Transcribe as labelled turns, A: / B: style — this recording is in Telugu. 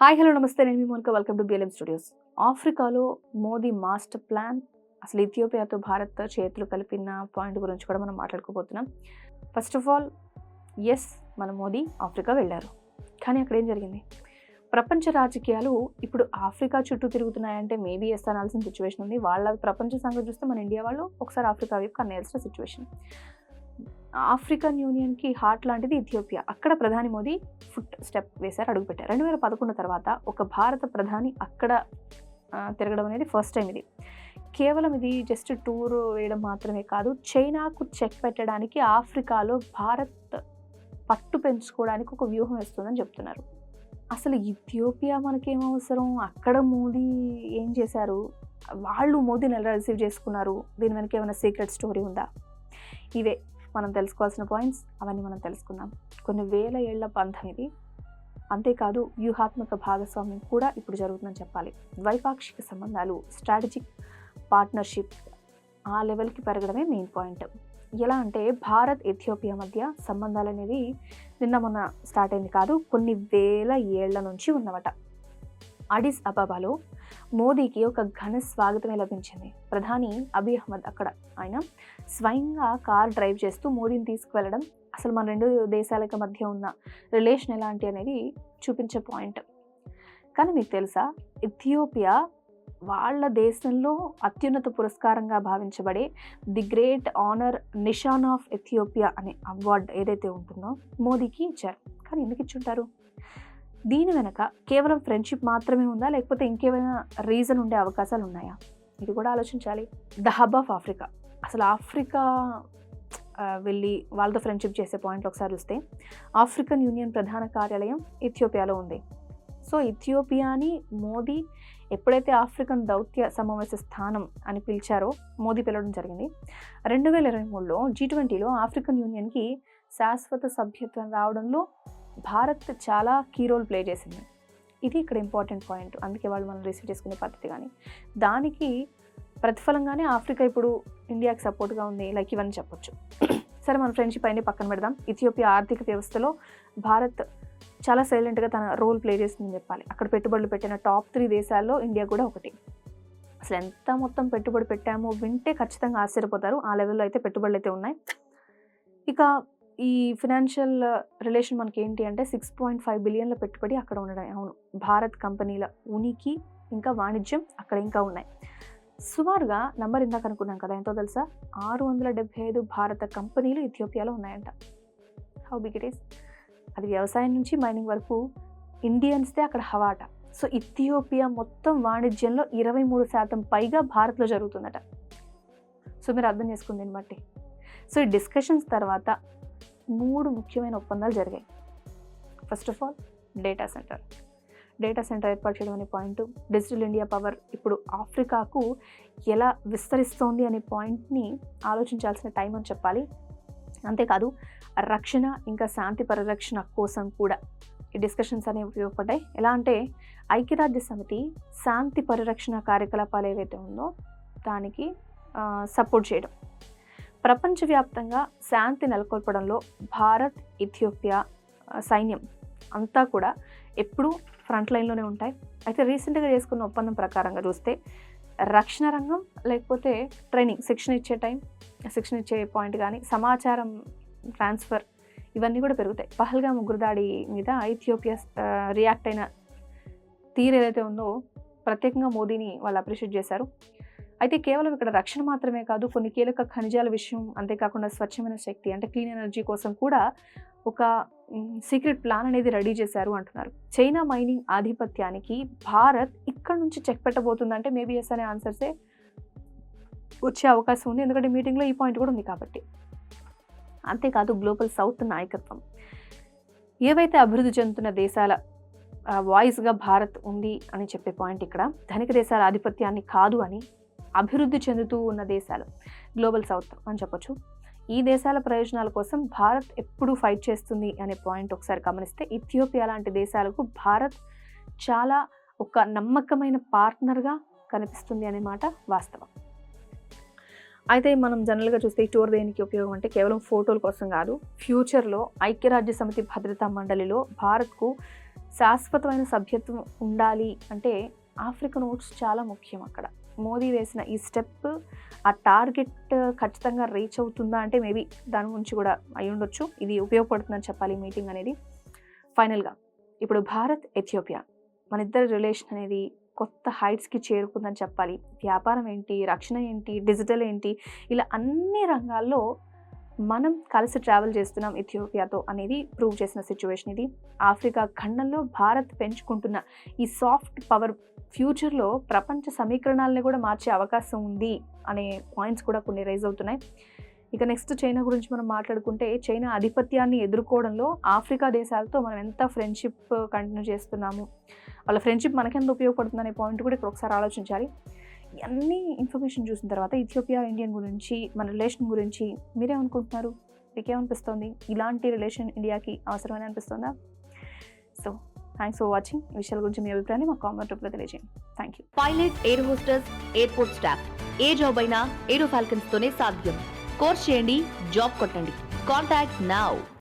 A: హాయ్ హలో నమస్తే. నేను మీ Monika. Welcome to BLM studios ఆఫ్రికాలో మోదీ మాస్టర్ ప్లాన్ అసలు ఇథియోపియాతో భారత్ చేతులు కలిపిన పాయింట్ గురించి కూడా మనం మాట్లాడుకోబోతున్నాం. ఫస్ట్ ఆఫ్ ఆల్ ఎస్ మన మోదీ ఆఫ్రికా వెళ్ళారు. కానీ అక్కడ ఏం జరిగింది? ప్రపంచ రాజకీయాలు ఇప్పుడు ఆఫ్రికా చుట్టూ తిరుగుతున్నాయంటే మేబీ ఎస్ అనాల్సిన సిచ్యువేషన్ ఉంది. వాళ్ళ ప్రపంచ సంగతి చూస్తే మన ఇండియా వాళ్ళు ఒకసారి ఆఫ్రికా వైపు కన్నేయాల్సిన సిచ్యువేషన్ ఆఫ్రికన్ యూనియన్కి హార్ట్ లాంటిది ఇథియోపియా. అక్కడ ప్రధాని మోదీ ఫుట్ స్టెప్ వేశారు అడుగుపెట్టారు. రెండు వేల పదకొండు తర్వాత ఒక భారత ప్రధాని అక్కడ తిరగడం అనేది ఫస్ట్ టైం ఇది. కేవలం ఇది జస్ట్ టూర్ వేయడం మాత్రమే కాదు చైనాకు చెక్ పెట్టడానికి ఆఫ్రికాలో భారత్ పట్టు పెంచుకోవడానికి ఒక వ్యూహం వేస్తుందని చెప్తున్నారు. అసలు ఇథియోపియా మనకేం అవసరం? అక్కడ మోదీ ఏం చేశారు? వాళ్ళు మోదీని ఎలా రిసీవ్ చేసుకున్నారు? దీని వెనక ఏమైనా సీక్రెట్ స్టోరీ ఉందా? ఇవే. మనం తెలుసుకోవాల్సిన పాయింట్స్ అవన్నీ మనం తెలుసుకుందాం. కొన్ని వేల ఏళ్ళ బంధం ఇది. అంతేకాదు వ్యూహాత్మక భాగస్వామ్యం కూడా ఇప్పుడు జరుగుతుందని చెప్పాలి. ద్వైపాక్షిక సంబంధాలు స్ట్రాటజిక్ పార్ట్నర్షిప్ ఆ లెవెల్కి పెరగడమే మెయిన్ పాయింట్ ఎలా అంటే భారత్ ఎథియోపియా మధ్య సంబంధాలు అనేవి నిన్న మొన్న స్టార్ట్ అయింది కాదు కొన్ని వేల ఏళ్ళ నుంచి ఉన్నవట. అడిస్ అబాబాలో మోదీకి ఒక ఘన స్వాగతమే లభించింది. ప్రధాని అబీ అహ్మద్ అక్కడ. ఆయన స్వయంగా కార్ డ్రైవ్ చేస్తూ మోదీని తీసుకువెళ్ళడం అసలు మన రెండు దేశాలకు మధ్య ఉన్న రిలేషన్ ఎలాంటి అనేది చూపించే పాయింట్. కానీ మీకు తెలుసా? ఇథియోపియా వాళ్ళ దేశంలో అత్యున్నత పురస్కారంగా భావించబడే the great honour Nishan of Ethiopia అనే అవార్డు ఏదైతే ఉంటుందో మోదీకి ఇచ్చారు. కానీ ఎందుకు ఇచ్చుంటారు? దీని వెనక కేవలం ఫ్రెండ్షిప్ మాత్రమే ఉందా? లేకపోతే ఇంకేమైనా రీజన్ ఉండే అవకాశాలు ఉన్నాయా? ఇది కూడా ఆలోచించాలి. ద హబ్ ఆఫ్ ఆఫ్రికా అసలు ఆఫ్రికా వెళ్ళి వాళ్ళతో ఫ్రెండ్షిప్ చేసే పాయింట్లు ఒకసారి చూస్తే ఆఫ్రికన్ యూనియన్ ప్రధాన కార్యాలయం ఇథియోపియాలో ఉంది. సో ఇథియోపియాని మోదీ ఎప్పుడైతే ఆఫ్రికన్ దౌత్య సమావేశ స్థానం అని పిలిచారో మోదీ పిలవడం జరిగింది. రెండు వేల ఇరవై మూడులో జీ ట్వంటీలో ఆఫ్రికన్ యూనియన్కి శాశ్వత సభ్యత్వం రావడంలో భారత్ చాలా కీ రోల్ ప్లే చేసింది. ఇది ఇక్కడ ఇంపార్టెంట్ పాయింట్. అందుకే వాళ్ళు మనం రిసీవ్ చేసుకునే పద్ధతి కానీ. దానికి ప్రతిఫలంగానే ఆఫ్రికా ఇప్పుడు ఇండియాకి సపోర్ట్గా ఉంది. లైక్ ఇవన్నీ చెప్పొచ్చు. సరే మన ఫ్రెండ్షిప్ అయినా పక్కన పెడదాం. ఇథియోపియా ఆర్థిక వ్యవస్థలో భారత్ చాలా సైలెంట్గా తన రోల్ ప్లే చేస్తుందని చెప్పాలి. అక్కడ పెట్టుబడులు పెట్టిన టాప్ త్రీ దేశాల్లో ఇండియా కూడా ఒకటి. అసలు ఎంత మొత్తం పెట్టుబడి పెట్టామో వింటే ఖచ్చితంగా ఆశ్చర్యపోతారు. ఆ లెవెల్లో అయితే పెట్టుబడులు అయితే ఉన్నాయి. ఇక ఈ ఫినాన్షియల్ రిలేషన్ మనకి ఏంటి అంటే సిక్స్ పాయింట్ ఫైవ్ బిలియన్ల పెట్టుబడి అక్కడ ఉండడం. అవును భారత్ కంపెనీల ఉనికి ఇంకా వాణిజ్యం అక్కడ ఇంకా ఉన్నాయి. సుమారుగా నంబర్ ఇందాక అనుకున్నాం కదా ఎంతో తెలుసా? ఆరు వందల డెబ్బై ఐదు భారత కంపెనీలు ఇథియోపియాలో ఉన్నాయంట. హౌ బిగ్ ఇట్ ఈస్ అది వ్యవసాయం నుంచి మైనింగ్ వరకు ఇండియన్స్దే అక్కడ హవాట సో ఇథియోపియా మొత్తం వాణిజ్యంలో ఇరవై మూడు శాతం పైగా భారత్లో జరుగుతుందట. సో మీరు అర్థం చేసుకుంది దీన్ని బట్టి సో ఈ డిస్కషన్స్ తర్వాత మూడు ముఖ్యమైన ఒప్పందాలు జరిగాయి. First of all data centre data centre ఏర్పాటు చేయడం అనే పాయింట్ డిజిటల్ ఇండియా పవర్ ఇప్పుడు ఆఫ్రికాకు ఎలా విస్తరిస్తోంది అనే పాయింట్ని ఆలోచించాల్సిన టైం అని చెప్పాలి. అంతేకాదు రక్షణ ఇంకా శాంతి పరిరక్షణ కోసం కూడా ఈ డిస్కషన్స్ అనేవి ఉపయోగపడ్డాయి. ఎలా అంటే ఐక్యరాజ్య సమితి శాంతి పరిరక్షణ కార్యకలాపాలు ఏవైతే ఉందో దానికి సపోర్ట్ చేయడం. ప్రపంచవ్యాప్తంగా శాంతి నెలకొల్పడంలో భారత్ ఇథియోపియా సైన్యం అంతా కూడా ఎప్పుడూ ఫ్రంట్ లైన్లోనే ఉంటాయి. అయితే రీసెంట్గా చేసుకున్న ఒప్పందం ప్రకారంగా చూస్తే రక్షణ రంగం లేకపోతే ట్రైనింగ్ శిక్షణ ఇచ్చే టైం శిక్షణ ఇచ్చే పాయింట్ కానీ సమాచారం ట్రాన్స్ఫర్ ఇవన్నీ కూడా పెరుగుతాయి. పహల్గా ముగ్గురు దాడి మీద ఇథియోపియా రియాక్ట్ అయిన తీరు ఏదైతే ఉందో ప్రత్యేకంగా మోదీని వాళ్ళు అప్రిషియేట్ చేశారు. అయితే కేవలం ఇక్కడ రక్షణ మాత్రమే కాదు కొన్ని కీలక ఖనిజాల విషయం అంతేకాకుండా స్వచ్ఛమైన శక్తి అంటే క్లీన్ ఎనర్జీ కోసం కూడా ఒక సీక్రెట్ ప్లాన్ అనేది రెడీ చేశారు అంటున్నారు. చైనా మైనింగ్ ఆధిపత్యానికి భారత్ ఇక్కడ నుంచి చెక్ పెట్టబోతుందంటే మేబీ ఎస్ అనే ఆన్సర్సే వచ్చే అవకాశం ఉంది. ఎందుకంటే మీటింగ్లో ఈ పాయింట్ కూడా ఉంది కాబట్టి. అంతేకాదు గ్లోబల్ సౌత్ నాయకత్వం. ఏవైతే అభివృద్ధి చెందుతున్న దేశాల వాయిస్గా భారత్ ఉంది అని చెప్పే పాయింట్ ఇక్కడ ధనిక దేశాల ఆధిపత్యాన్ని కాదు అని అభివృద్ధి చెందుతూ ఉన్న దేశాలు. గ్లోబల్ సౌత్ అని చెప్పొచ్చు. ఈ దేశాల ప్రయోజనాల కోసం భారత్ ఎప్పుడు ఫైట్ చేస్తుంది అనే పాయింట్ ఒకసారి గమనిస్తే ఇథియోపియా లాంటి దేశాలకు భారత్ చాలా ఒక నమ్మకమైన పార్ట్నర్గా కనిపిస్తుంది అనే మాట వాస్తవం. అయితే మనం జనరల్గా చూస్తే ఈ టూర్ దేనికి ఉపయోగం అంటే కేవలం ఫోటోల కోసం కాదు ఫ్యూచర్లో ఐక్యరాజ్య సమితి భద్రతా మండలిలో భారత్కు శాశ్వతమైన సభ్యత్వం ఉండాలి అంటే ఆఫ్రికన్ ఓట్స్ చాలా ముఖ్యం అక్కడ. మోదీ వేసిన ఈ స్టెప్ ఆ టార్గెట్ ఖచ్చితంగా రీచ్ అవుతుందా అంటే మేబీ దాని గురించి కూడా అయి ఉండొచ్చు. ఇది ఉపయోగపడుతుందని చెప్పాలి ఈ మీటింగ్ అనేది. ఫైనల్గా ఇప్పుడు భారత్ ఎథియోపియా మన ఇద్దరి రిలేషన్ అనేది కొత్త హైట్స్కి చేరుకుందని చెప్పాలి. వ్యాపారం ఏంటి రక్షణ ఏంటి డిజిటల్ ఏంటి ఇలా అన్ని రంగాల్లో మనం కలిసి ట్రావెల్ చేస్తున్నాం ఇథియోపియాతో అనేది ప్రూవ్ చేసిన సిచ్యువేషన్ ఇది. ఆఫ్రికా ఖండంలో భారత్ పెంచుకుంటున్న ఈ సాఫ్ట్ పవర్ ఫ్యూచర్లో ప్రపంచ సమీకరణాలని కూడా మార్చే అవకాశం ఉంది అనే పాయింట్స్ కూడా కొన్ని రైజ్ అవుతున్నాయి. ఇక నెక్స్ట్ చైనా గురించి మనం మాట్లాడుకుంటే చైనా ఆధిపత్యాన్ని ఎదుర్కోవడంలో ఆఫ్రికా దేశాలతో మనం ఎంత ఫ్రెండ్షిప్ కంటిన్యూ చేస్తున్నాము వాళ్ళ ఫ్రెండ్షిప్ మనకెంత ఉపయోగపడుతుంది అనే పాయింట్ కూడా ఇక్కడ ఒకసారి ఆలోచించాలి. అన్ని ఇన్ఫర్మేషన్ చూసిన తర్వాత ఇథియోపియా ఇండియన్ గురించి మన రిలేషన్ గురించి మీరేమనుకుంటున్నారు? మీకేమనిపిస్తుంది? ఇలాంటి రిలేషన్ ఇండియాకి అవసరమని అనిపిస్తుందా? సో థ్యాంక్స్ ఫర్ వాచింగ్ ఈ విషయాల గురించి మీ అభిప్రాయాన్ని మా కామెంట్ రూపంలో తెలియజేయండి. Thank you
B: pilot air hostess airport staff A job అయినా ఏరో ఫాల్కన్స్ తోనే సాధ్యం. కోర్స్ చేయండి జాబ్ కొట్టండి. Contact now